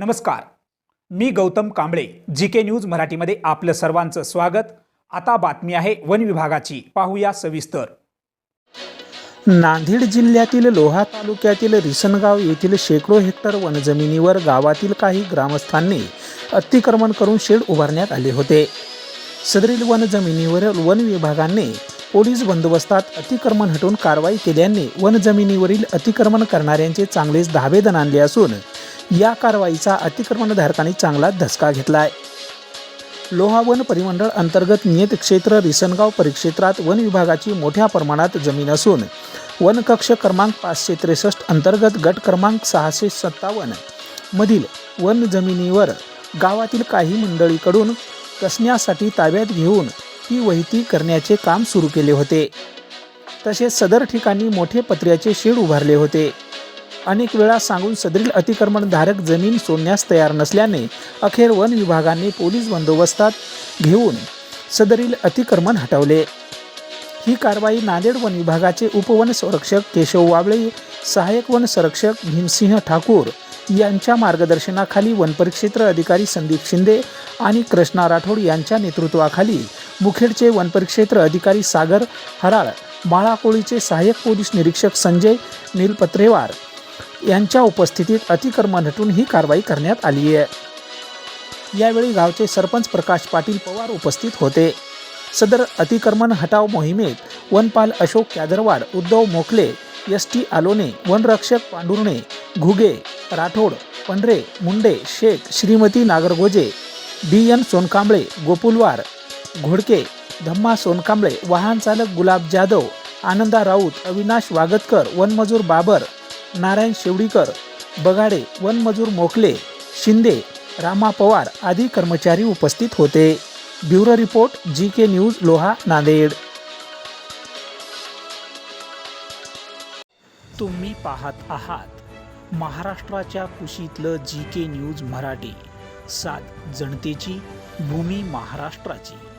नमस्कार. मी Gautam Kamble G K news मराठीमध्ये आपलं सर्वांचं स्वागत. आता बातमी आहे वन विभागाची. पाहूया सविस्तर. नांदेड जिल्ह्यातील लोहा तालुक्यातील रिसनगाव येथील शेकडो हेक्टर वनजमिनीवर गावातील काही ग्रामस्थांनी अतिक्रमण करून शेड उभारण्यात आले होते. सदरील वनजमिनीवर वन विभागाने पोलीस बंदोबस्तात अतिक्रमण हटवून कारवाई केल्याने वनजमिनीवरील अतिक्रमण करणाऱ्यांचे चांगलेच धाबेदन आणले असून या कारवाईचा अतिक्रमणधारकांनी चांगला धसका आहे लोहा वन परिमंडळ अंतर्गत नियत क्षेत्र रिसनगाव परिक्षेत्रात वन विभागाची मोठ्या प्रमाणात जमीन असून वन कक्ष क्रमांक पाचशे त्रेसष्ट अंतर्गत गट क्रमांक सहाशे सत्तावन्न मधील वन जमिनीवर गावातील काही मंडळीकडून कसण्यासाठी ताब्यात घेऊन ती वहिती करण्याचे काम सुरू केले होते. तसेच सदर ठिकाणी मोठे पत्र्याचे शेड उभारले होते. अनेक वेळा सांगून सदरील अतिक्रमणधारक जमीन सोडण्यास तयार नसल्याने अखेर वन विभागाने पोलीस बंदोबस्तात घेऊन सदरील अतिक्रमण हटवले. ही कारवाई नांदेड वन विभागाचे उपवन संरक्षक केशव वाबळे सहाय्यक वन संरक्षक भीमसिंह ठाकूर यांच्या मार्गदर्शनाखाली वनपरिक्षेत्र अधिकारी संदीप शिंदे आणि कृष्णा राठोड यांच्या नेतृत्वाखाली मुखेडचे वनपरिक्षेत्र अधिकारी सागर हराळ माळाकोळीचे सहाय्यक पोलीस निरीक्षक संजय नीलपत्रेवार यांच्या उपस्थितीत अतिक्रमण हटून ही कारवाई करण्यात आली आहे. यावेळी गावचे सरपंच प्रकाश पाटील पवार उपस्थित होते. सदर अतिक्रमण हटाव मोहिमेत वनपाल अशोक कॅदरवाड उद्धव मोखले एस टी आलोने वनरक्षक पांडुर्णे घुगे राठोड पंढरे मुंडे शेख श्रीमती नागरगोजे बी एन सोनकांबळे गोपुलवार घोडके धम्मा सोनकांबळे वाहन चालक गुलाब जाधव आनंदा राऊत अविनाश वागतकर वनमजूर बाबर नारायण शेवडीकर बगाडे वनमजूर मोकले शिंदे रामा पवार आदी कर्मचारी उपस्थित होते. Bureau report G K news Loha Nanded. तुम्ही पाहत आहात महाराष्ट्राच्या कुशीतलं जी के न्यूज मराठी. सात जनतेची भूमी महाराष्ट्राची.